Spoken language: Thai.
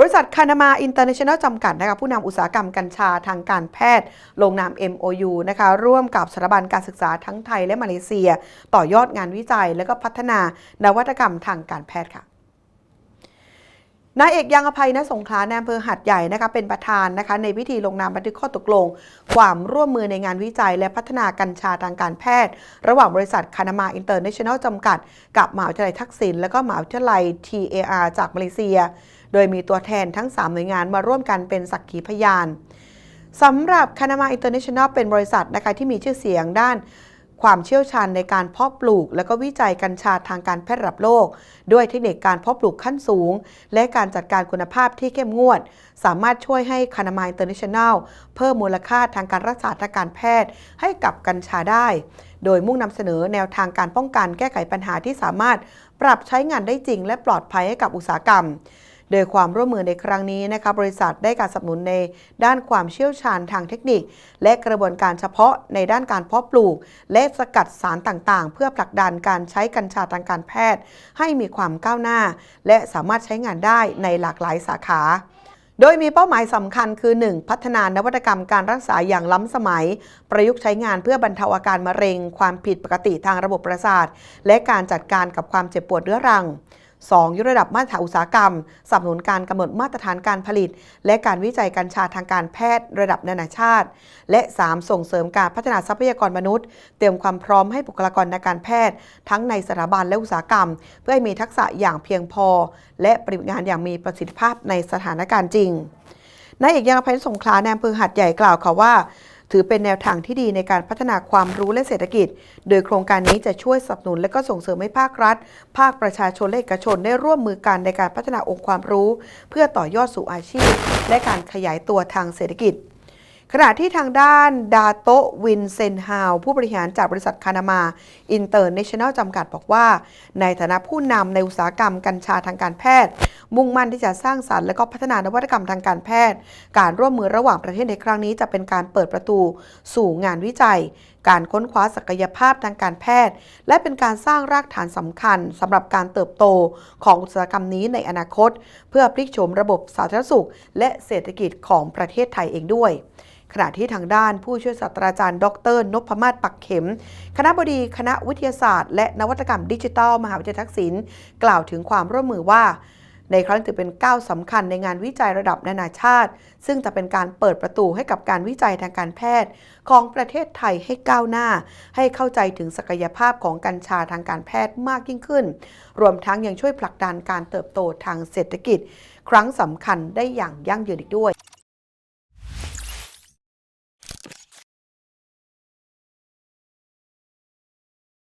บริษัทคานามาอินเตอร์เนชั่นแนลจำกัดนะคะผู้นำอุตสาหกรรมกัญชาทางการแพทย์ ลงนาม MOU นะคะร่วมกับสถาบันการศึกษาทั้งไทยและมาเลเซีย ต่อยอดงานวิจัยและก็พัฒนานวัตกรรมทางการแพทย์ค่ะนายเอกยังอภัยณสงขลาในอำเภอหัดใหญ่นะคะเป็นประธานนะคะในพิธีลงนามบันทึกข้อตกลง ความร่วมมือในงานวิจัย และพัฒนากัญชาทางการแพทย์ ระหว่างบริษัทคานามาอินเตอร์เนชั่นแนลจำกัด กับมหาวิทยาลัยทักษิณและก็มหาวิทยาลัย TAR จากมาเลเซีย โดยมีตัวแทนทั้ง 3 หน่วยงานมาร่วมกันเป็นสักขีพยานสำหรับคานามาอินเตอร์เนชั่นแนลเป็นบริษัทนะคะที่มีชื่อเสียงด้านความเชี่ยวชาญในการเพาะปลูก และก็วิจัยกัญชาทางการแพทย์ระดับโลก ด้วยเทคนิคการเพาะปลูกขั้นสูง และการจัดการคุณภาพที่เข้มงวด สามารถช่วยให้คานามาอินเตอร์เนชั่นแนลเพิ่มมูลค่าทางการรักษาทางการแพทย์ให้กับกัญชาได้ โดยมุ่งนำเสนอแนวทางการป้องกันแก้ไขปัญหาที่สามารถปรับใช้งานได้จริง และปลอดภัยให้กับอุตสาหกรรม โดยความร่วมมือในครั้งนี้นะคะบริษัทได้การสนับสนุนในด้านความเชี่ยวชาญทางเทคนิค และกระบวนการเฉพาะในด้านการเพาะปลูก และสกัดสารต่างๆ เพื่อผลักดันการใช้กัญชาทางการแพทย์ ให้มีความก้าวหน้า และสามารถใช้งานได้ในหลากหลายสาขาโดยมีเป้าหมายสำคัญคือ 1. พัฒนานวัตกรรมการรักษาอย่างล้ำสมัย ประยุกต์ใช้งานเพื่อบรรเทาอาการมะเร็ง ความผิดปกติทางระบบประสาท และการจัดการกับความเจ็บปวดเรื้อรัง 2. ยกระดับมาตรฐานอุตสาหกรรมสนับสนุนการกำหนดมาตรฐานการผลิต และการวิจัยกัญชาทางการแพทย์ระดับนานาชาติ และ 3. ส่งเสริมการพัฒนาทรัพยากรมนุษย์ เตรียมความพร้อมให้บุคลากรทางการแพทย์ ทั้งในสถาบันและอุตสาหกรรม เพื่อให้มีทักษะอย่างเพียงพอ และปฏิบัติงานอย่างมีประสิทธิภาพในสถานการณ์จริงนายเอกยังอภัยสงขลาในอำเภอหัดใหญ่กล่าวค่ะว่า ถือเป็นแนวทางที่ดีในการพัฒนาความรู้และเศรษฐกิจ โดยโครงการนี้จะช่วยสนับสนุนและก็ส่งเสริมให้ภาครัฐ ภาคประชาชนและเอกชนได้ร่วมมือกันในการพัฒนาองค์ความรู้ เพื่อต่อยอดสู่อาชีพ และการขยายตัวทางเศรษฐกิจ ขณะที่ทางด้านดาโตวินเซนฮาว ผู้บริหารจากบริษัทคานามาอินเตอร์เนชั่นแนลจำกัดบอกว่า ในฐานะผู้นำในอุตสาหกรรมกัญชาทางการแพทย์ มุ่งมั่นที่จะสร้างสรรค์และก็พัฒนานวัตกรรมทางการแพทย์ การร่วมมือระหว่างประเทศในครั้งนี้จะเป็นการเปิดประตูสู่งานวิจัย การค้นคว้าศักยภาพทางการแพทย์ และเป็นการสร้างรากฐานสำคัญสำหรับการเติบโตของอุตสาหกรรมนี้ในอนาคต เพื่อพลิกโฉมระบบสาธารณสุข และเศรษฐกิจของประเทศไทยเองด้วย ขณะที่ทางด้านผู้ช่วยศาสตราจารย์ ดรนพมาศปักเข็ม คณะบดีคณะวิทยาศาสตร์ และนวัตกรรมดิจิทัล มหาวิทยาลัยทักษิณกล่าวถึงความร่วมมือว่า ในครั้งถือเป็นก้าวสำคัญในงานวิจัยระดับนานาชาติ ซึ่งจะเป็นการเปิดประตูให้กับการวิจัยทางการแพทย์ ของประเทศไทยให้ก้าวหน้า ให้เข้าใจถึงศักยภาพของกัญชาทางการแพทย์มากยิ่งขึ้น รวมทั้งยังช่วยผลักดันการเติบโตทางเศรษฐกิจ ครั้งสำคัญได้อย่างยั่งยืนอีกด้วย